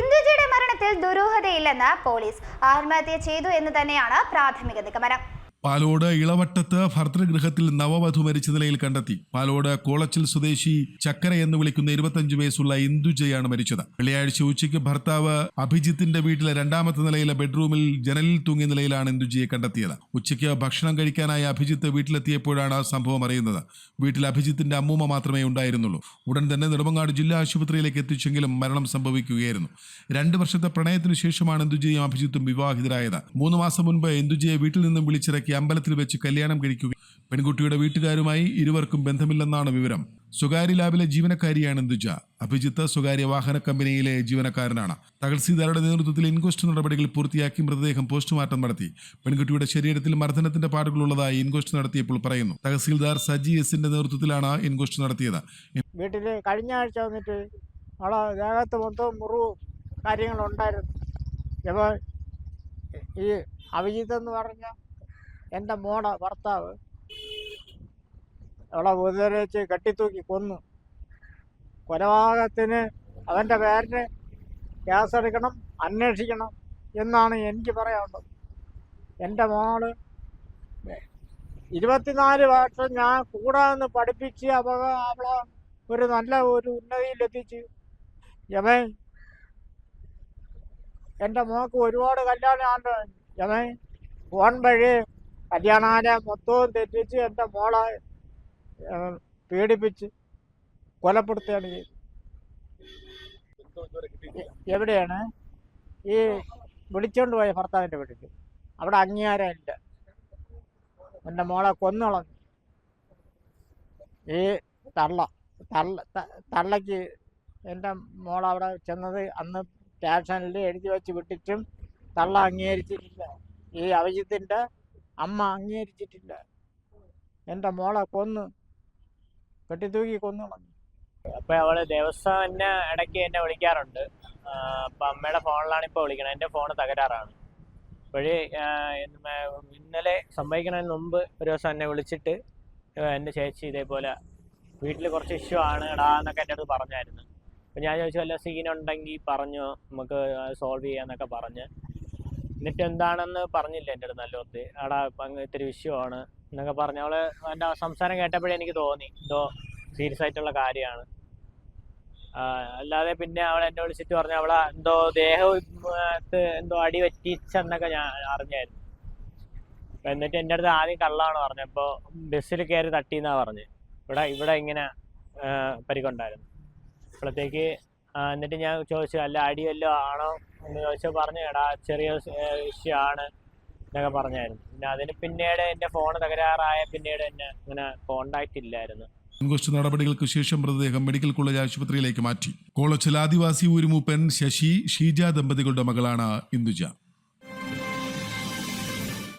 ഇന്ദുജിയുടെ മരണത്തിൽ ദുരൂഹതയില്ലെന്ന് പോലീസ്. ആത്മഹത്യ ചെയ്തു എന്ന് തന്നെയാണ് പ്രാഥമിക നിഗമനം. പാലോട് ഇളവട്ടത്ത് ഭർതൃഗൃഹത്തിൽ നവവധു മരിച്ച നിലയിൽ കണ്ടെത്തി. പാലോട് കോളച്ചിൽ സ്വദേശി ചക്കര എന്ന് വിളിക്കുന്ന ഇരുപത്തഞ്ച് വയസ്സുള്ള ഇന്ദുജയാണ് മരിച്ചത്. വെള്ളിയാഴ്ച ഉച്ചയ്ക്ക് ഭർത്താവ് അഭിജിത്തിന്റെ വീട്ടിലെ രണ്ടാമത്തെ നിലയിലെ ബെഡ്റൂമിൽ ജനലിൽ തൂങ്ങിയ നിലയിലാണ് ഇന്ദുജയെ കണ്ടെത്തിയത്. ഉച്ചയ്ക്ക് ഭക്ഷണം കഴിക്കാനായി അഭിജിത്ത് വീട്ടിലെത്തിയപ്പോഴാണ് സംഭവം അറിയുന്നത്. വീട്ടിൽ അഭിജിത്തിന്റെ അമ്മൂമ്മ മാത്രമേ ഉണ്ടായിരുന്നുള്ളൂ. ഉടൻ തന്നെ നെടുമങ്ങാട് ജില്ലാ ആശുപത്രിയിലേക്ക് എത്തിച്ചെങ്കിലും മരണം സംഭവിക്കുകയായിരുന്നു. രണ്ട് വർഷത്തെ പ്രണയത്തിനു ശേഷമാണ് ഇന്ദുജയും അഭിജിത്തും വിവാഹിതരായത്. മൂന്ന് മാസം മുൻപ് ഇന്ദുജയെ വീട്ടിൽ നിന്നും വിളിച്ചിറക്കി അമ്പലത്തിൽ വെച്ച് കല്യാണം കഴിക്കുക. പെൺകുട്ടിയുടെ വീട്ടുകാരുമായി ഇരുവർക്കും ബന്ധമില്ലെന്നാണ് വിവരം. സ്വകാര്യ ലാബിലെ ജീവനക്കാരിയാണ് ഇന്ദുജ അഭിജിത്ത് സ്വകാര്യ വാഹന കമ്പനിയിലെ ജീവനക്കാരനാണ്. തഹസീൽദാരുടെ നേതൃത്വത്തിൽ ഇൻക്വസ്റ്റ് നടപടികൾ പൂർത്തിയാക്കി മൃതദേഹം പോസ്റ്റ്മോർട്ടം നടത്തി. പെൺകുട്ടിയുടെ ശരീരത്തിൽ മർദ്ദനത്തിന്റെ പാടുകൾ ഉള്ളതായി ഇൻക്വസ്റ്റ് നടത്തിയപ്പോൾ പറയുന്നു. തഹസീൽദാർ സജി എസിന്റെ നേതൃത്വത്തിലാണ് ഇൻക്വസ്റ്റ് നടത്തിയത്. വീട്ടിൽ കഴിഞ്ഞ ആഴ്ച വന്നിട്ട് ദേഹത്ത് മൊത്തം മുറിവും കാര്യങ്ങളുണ്ടായിരുന്നു. ഈ അഭിജിത്ത് എന്ന് പറഞ്ഞ എന്റെ മോടെ ഭർത്താവ്. അവളെ ഉപദ്രവിച്ച് കെട്ടിത്തൂക്കി കൊന്നു. കൊലപാതകത്തിന് അവന്റെ പേരിന് കേസെടുക്കണം അന്വേഷിക്കണം എന്നാണ് എനിക്ക് പറയാനുള്ളത്. എന്റെ മോൾ ഇരുപത്തിനാല് വർഷം ഞാൻ കൂടെ നിന്ന് പഠിപ്പിച്ച് അവ അവളെ ഒരു നല്ല ഒരു ഉന്നതിയിലെത്തിച്ച്. യമേ എന്റെ മോക്ക് ഒരുപാട് കല്യാണം ആണ്ട് യമേ ഫോൺ വഴി കല്യാണാല മൊത്തവും തെറ്റിച്ച് എന്റെ മോളെ പീഡിപ്പിച്ച് കൊലപ്പെടുത്തുകയാണ് ചെയ്തത്. എവിടെയാണ്? ഈ വിളിച്ചോണ്ട് പോയ ഭർത്താവിന്റെ വീട്ടിൽ അവിടെ അംഗീകാരം ഇല്ല എന്റെ മോളെ കൊന്നുളഞ്ഞു. ഈ തള്ള തള്ള തള്ളയ്ക്ക് എന്റെ മോൾ അവിടെ ചെന്നത് അന്ന് സ്റ്റേഷനിൽ എഴുതി വെച്ച് വിട്ടിട്ടും തള്ള അംഗീകരിച്ചിട്ടില്ല. ഈ അഭിജിത്തിന്റെ അമ്മ അംഗീകരിച്ചിട്ടില്ല. എന്റെ മോളെ കൊന്ന് കെട്ടിത്തൂക്കി കൊന്നു അപ്പൊ അവൾ ദിവസം എന്നെ ഇടയ്ക്ക് എന്നെ വിളിക്കാറുണ്ട്. അപ്പൊ അമ്മയുടെ ഫോണിലാണ് ഇപ്പൊ വിളിക്കണത് എന്റെ ഫോൺ തകരാറാണ്. അപ്പോഴേ ഇന്നലെ സംഭവിക്കുന്നതിന് മുമ്പ് ഒരു ദിവസം എന്നെ വിളിച്ചിട്ട് എന്റെ ചേച്ചി ഇതേപോലെ വീട്ടിൽ കുറച്ച് ഇഷ്യൂ ആണ് എടാ എന്നൊക്കെ എന്റെ അടുത്ത് പറഞ്ഞായിരുന്നു. അപ്പം ഞാൻ ചോദിച്ചു വല്ല സീനുണ്ടെങ്കിൽ പറഞ്ഞു നമുക്ക് സോൾവ് ചെയ്യാന്നൊക്കെ പറഞ്ഞ്. എന്നിട്ട് എന്താണെന്ന് പറഞ്ഞില്ല എന്റെ അടുത്ത് നല്ലോത്ത് അങ്ങ് ഇത്തിരി വിഷയമാണ് എന്നൊക്കെ പറഞ്ഞ് അവൾ എന്റെ സംസാരം കേട്ടപ്പോഴേ എനിക്ക് തോന്നി. എന്തോ സീരിയസ് ആയിട്ടുള്ള കാര്യമാണ്. അല്ലാതെ പിന്നെ അവൾ എന്നെ വിളിച്ചിട്ട് പറഞ്ഞ അവളെ എന്തോ ദേഹത്ത് എന്തോ അടി പറ്റിച്ചെന്നൊക്കെ ഞാൻ അറിഞ്ഞായിരുന്നു. എന്നിട്ട് എന്റെ അടുത്ത് ആദ്യം കള്ളാണ് പറഞ്ഞപ്പോൾ ബസ്സിൽ കയറി തട്ടിന്നാ പറഞ്ഞ്. ഇവിടെ ഇവിടെ ഇങ്ങനെ പരിക്കുണ്ടായിരുന്നു. അപ്പോഴത്തേക്ക് എന്നിട്ട് ഞാൻ ചോദിച്ചു അല്ല അടി ആണോ? എന്ന് ചോദിച്ചാൽ പറഞ്ഞു എടാ ചെറിയ ഇഷ്യൂ ആണ് എന്നൊക്കെ പറഞ്ഞായിരുന്നു. പിന്നെ അതിന് പിന്നീട് എന്റെ ഫോൺ തകരാറായ പിന്നീട് എന്നെ അങ്ങനെ കോണ്ടാക്ട് ഇല്ലായിരുന്നു നടപടികൾക്ക് ശേഷം മൃതദേഹം മെഡിക്കൽ കോളേജ് ആശുപത്രിയിലേക്ക് മാറ്റി. കോളച്ചിൽ ആദിവാസി ഊരുമൂപ്പൻ ശശി ഷീജ ദമ്പതികളുടെ മകളാണ് ഇന്ദുജ.